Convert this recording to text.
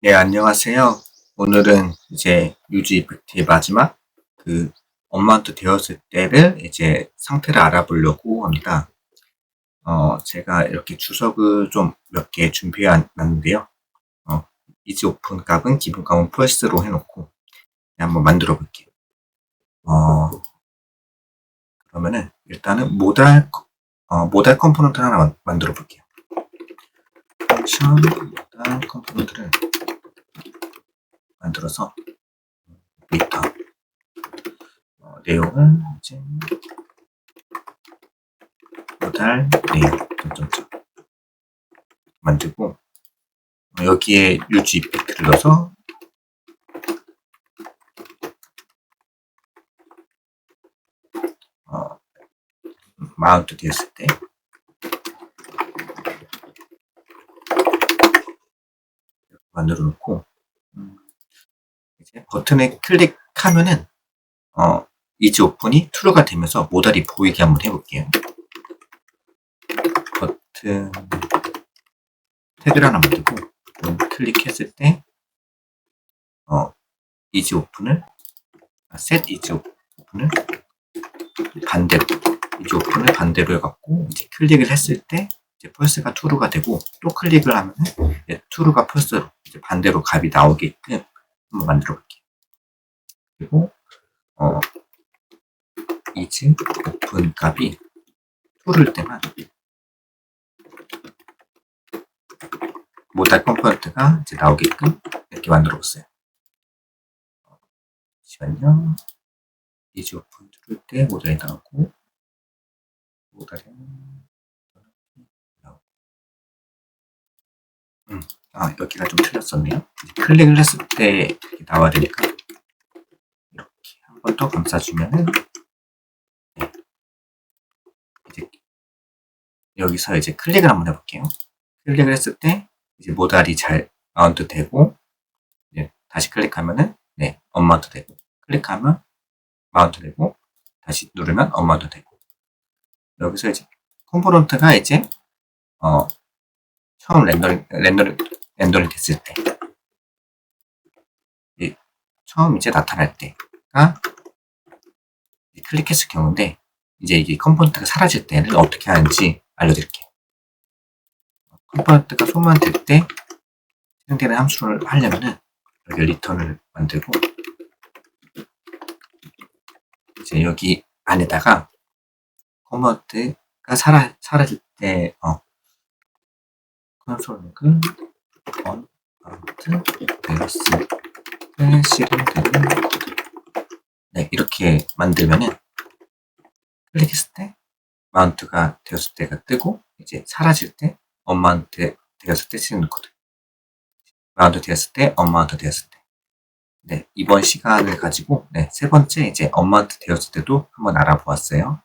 네, 안녕하세요. 오늘은 이제 유지 이펙트의 마지막 그 엄마한테 되었을 때를 이제 상태를 알아보려고 합니다. 어, 제가 이렇게 주석을 좀 몇 개 준비해 놨는데요. 어, 이지 오픈 값은 기본 값은 펄스로 해놓고 한번 만들어 볼게요. 어, 그러면은 일단은 모달, 어, 모달 컴포넌트 하나 만- 만들어 볼게요. 펑션 모달 컴포넌트를 만들어서 데이터. 어, 내용은 이제 모달 내용 점점점 만들고 어, 여기에 유지 이펙트를 넣어서 어, 마운트 되었을 때 만들어 놓고 음, 이제 버튼을 클릭하면은 어, 이지 오픈이 true가 되면서 모달이 보이게 한번 해볼게요. 버튼 태그를 하나 만들고 음, 클릭했을 때 어, 이지 오픈을 아, set 이지 오픈을 반대로 이지 오픈을 반대로 해갖고 이제 클릭을 했을 때 이제 펄스가 true가 되고 또 클릭을 이제 true가 펄스로 이제 반대로 값이 나오게끔 한번 만들어 볼게요. 그리고 어 이즈 오픈 값이 true일 때만 모달 컴포넌트가 이제 나오게끔 이렇게 만들어 봤어요. 잠시만요. 이즈 오픈 true일 때 모달이 나오고 모달이 나오고 음, 아 여기가 좀 틀렸었네요. 클릭을 했을 때 나와야 되니까 이렇게 한 번 더 감싸주면은 네. 이제 여기서 이제 클릭을 한번 해볼게요. 클릭을 했을 때 이제 모달이 잘 마운트 되고 이제 다시 클릭하면은 네 언마운트 되고 클릭하면 마운트 되고 다시 누르면 언마운트 되고 여기서 이제 컴포넌트가 이제 어 처음 렌더링 렌더링 렌더링 됐을 때이 처음 이제 나타날 때가 이 클릭했을 경우인데 이제 이게 컴포넌트가 사라질 때는 어떻게 하는지 알려드릴게요. 컴포넌트가 소모될 때 사용되는 함수를 하려면은 여기 리턴을 만들고 이제 여기 안에다가 컴포넌트가 사라 사라질 때 어, 로 마운트 되었을 때 실행되는 코드 네 이렇게 만들면은 클릭했을 때 마운트가 되었을 때가 뜨고 이제 사라질 때 언마운트 되었을 때 실행 코드 마운트 되었을 때 언마운트 되었을 때 네, 이번 시간을 가지고 네, 세 번째 이제 언마운트 되었을 때도 한번 알아보았어요.